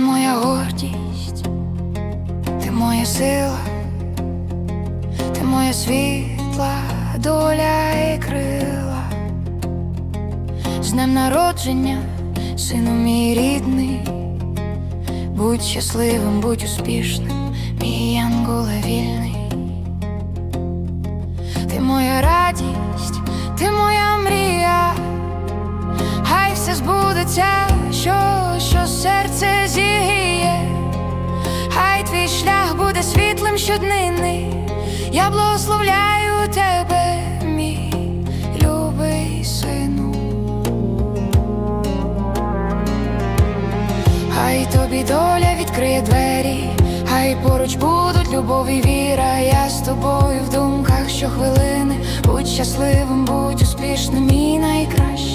моя гордість, ти моя сила, ти моя світла, доля і крила. З днем народження, сину мій рідний, будь щасливим, будь успішним, мій янголе вільний. Ти моя радість, ти моя мрія, хай все збудеться, буде світлим щоднини. Я благословляю тебе, мій любий сину. Хай тобі доля відкриє двері, хай поруч будуть любов і віра. Я з тобою в думках щохвилини. Будь щасливим, будь успішним і найкращий.